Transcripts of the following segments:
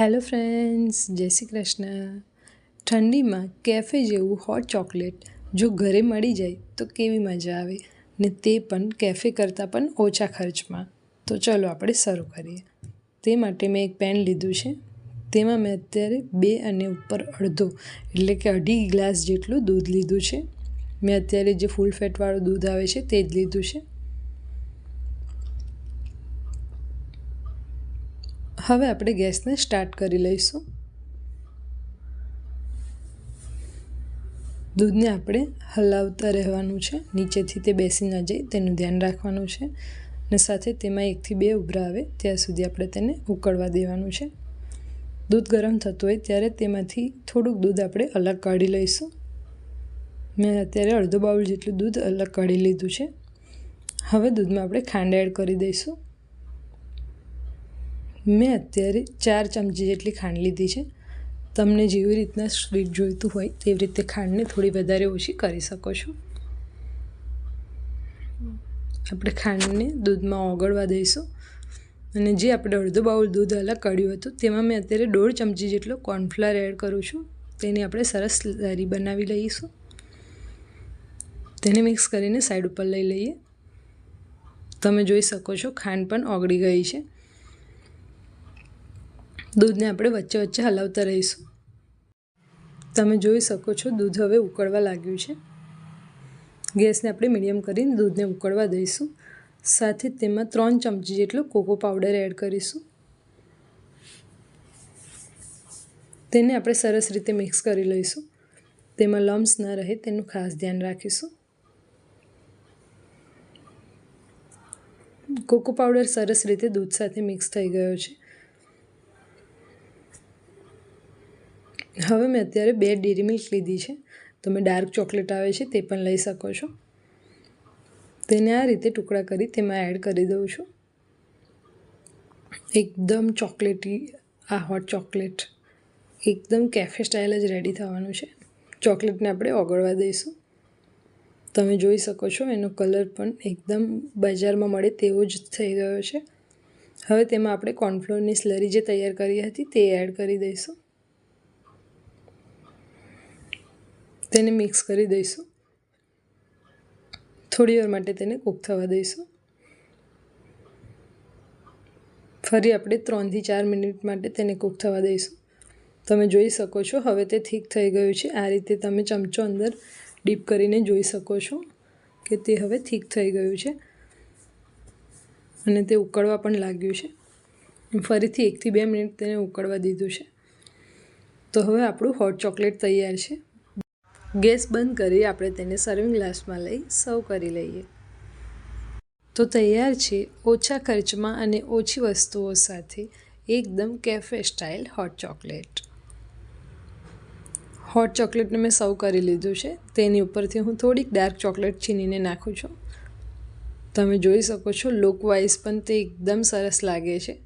Hello friends જય શ્રી કૃષ્ણ. ઠંડીમાં cafe જેવું હોટ ચોકલેટ જો ઘરે મળી જાય તો કેવી મજા આવે? ને તે પણ કેફે કરતાં પણ ઓછા ખર્ચમાં. તો ચલો આપણે શરૂ કરીએ. તે માટે મેં એક પેન લીધું છે. તેમાં મેં અત્યારે બે અને ઉપર અડધો, એટલે કે અઢી ગ્લાસ જેટલું દૂધ લીધું છે. મેં અત્યારે જે ફૂલ ફેટવાળું દૂધ આવે છે તે જ લીધું છે. હવે આપણે ગેસને સ્ટાર્ટ કરી લઈશું. દૂધને આપણે હલાવતા રહેવાનું છે. નીચેથી તે બેસી ન જાય, તેનું ધ્યાન રાખવાનું છે. અને સાથે તેમાં એકથી બે ઉભરા આવે, ત્યાં સુધી આપણે તેને ઉકળવા દેવાનું છે. દૂધ ગરમ થતું હોય ત્યારે તેમાંથી થોડુંક દૂધ આપણે અલગ કાઢી લઈશું. મેં અત્યારે અડધો બાઉલ જેટલું દૂધ અલગ કાઢી લીધું છે. હવે દૂધમાં આપણે ખાંડ એડ કરી દઈશું. મેં અત્યારે ચાર ચમચી જેટલી ખાંડ લીધી છે. તમને જેવી રીતના સ્વીટ જોઈતું હોય તેવી રીતે ખાંડને થોડી વધારે ઓછી કરી શકો છો. આપણે ખાંડને દૂધમાં ઓગળવા દઈશું. અને જે આપણે અડધો બાઉલ દૂધ અલગ કાઢ્યું હતું, તેમાં મેં અત્યારે દોઢ ચમચી જેટલો કોર્નફ્લાવર એડ કરું છું. તેની આપણે સરસ લારી બનાવી લઈશું. તેને મિક્સ કરીને સાઈડ ઉપર લઈ લઈએ. તમે જોઈ શકો છો ખાંડ પણ ઓગળી ગઈ છે. દૂધને આપણે વચ્ચે વચ્ચે હલાવતા રહીશું. તમે જોઈ શકો છો, દૂધ હવે ઉકળવા લાગ્યું છે. ગેસને આપણે મીડિયમ કરીને દૂધને ઉકળવા દઈશું. સાથે તેમાં ત્રણ ચમચી જેટલો કોકો પાવડર એડ કરીશું. તેને આપણે સરસ રીતે મિક્સ કરી લઈશું. તેમાં લમ્સ ન રહે, તેનું ખાસ ધ્યાન રાખીશું. કોકો પાવડર સરસ રીતે દૂધ સાથે મિક્સ થઈ ગયો છે. હવે મેં અત્યારે બે ડેરી મિલ્ક લીધી છે. તમે ડાર્ક ચોકલેટ આવે છે તે પણ લઈ શકો છો. તેને આ રીતે ટુકડા કરી તેમાં એડ કરી દઉં છું. એકદમ ચોકલેટી, આ હોટ ચોકલેટ. એકદમ કેફે સ્ટાઇલ જ રેડી થવાનું છે. ચોકલેટને આપણે ઓગળવા દઈશું. તમે જોઈ શકો છો એનો કલર પણ એકદમ બજારમાં મળે તેવો જ થઈ ગયો છે. હવે તેમાં આપણે કોર્નફ્લોરની સ્લરી જે તૈયાર કરી હતી તે એડ કરી દઈશું. તેને મિક્સ કરી દઈશું. થોડી વાર માટે તેને કૂક થવા દઈશું. ફરી આપણે ત્રણથી ચાર મિનિટ માટે તેને કૂક થવા દઈશું. તમે જોઈ શકો છો, હવે તે ઠીક થઈ ગયું છે. આ રીતે તમે ચમચો અંદર ડીપ કરીને જોઈ શકો છો કે તે હવે ઠીક થઈ ગયું છે. અને તે ઉકળવા પણ લાગ્યું છે. ફરીથી એકથી બે મિનિટ તેને ઉકળવા દીધું છે. તો હવે આપણું હોટ ચોકલેટ તૈયાર છે. ગેસ બંધ કરી આપણે તેને સર્વિંગ ગ્લાસમાં લઈ સર્વ કરી લઈએ. તો તૈયાર છે ઓછા ખર્ચમાં અને ઓછી વસ્તુઓ સાથે એકદમ cafe style hot chocolate hot ચોકલેટને મેં સર્વ કરી લીધું છે. તેની ઉપરથી હું થોડીક ડાર્ક ચોકલેટ છીનીને નાખું છું. તમે જોઈ શકો છો લુકવાઇઝ પણ તે એકદમ સરસ લાગે છે.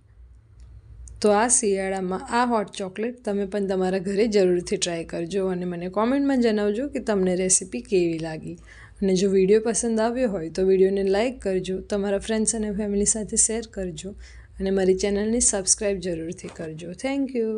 તો આ શિયાળામાં આ હોટ ચોકલેટ તમે પણ તમારા ઘરે જરૂરથી ટ્રાય કરજો અને મને કોમેન્ટમાં જણાવજો કે તમને રેસીપી કેવી લાગી. અને જો વીડિયો પસંદ આવ્યો હોય તો વિડીયોને લાઇક કરજો, તમારા ફ્રેન્ડ્સ અને ફેમિલી સાથે શેર કરજો અને મારી ચેનલને સબસ્ક્રાઈબ જરૂરથી કરજો. Thank you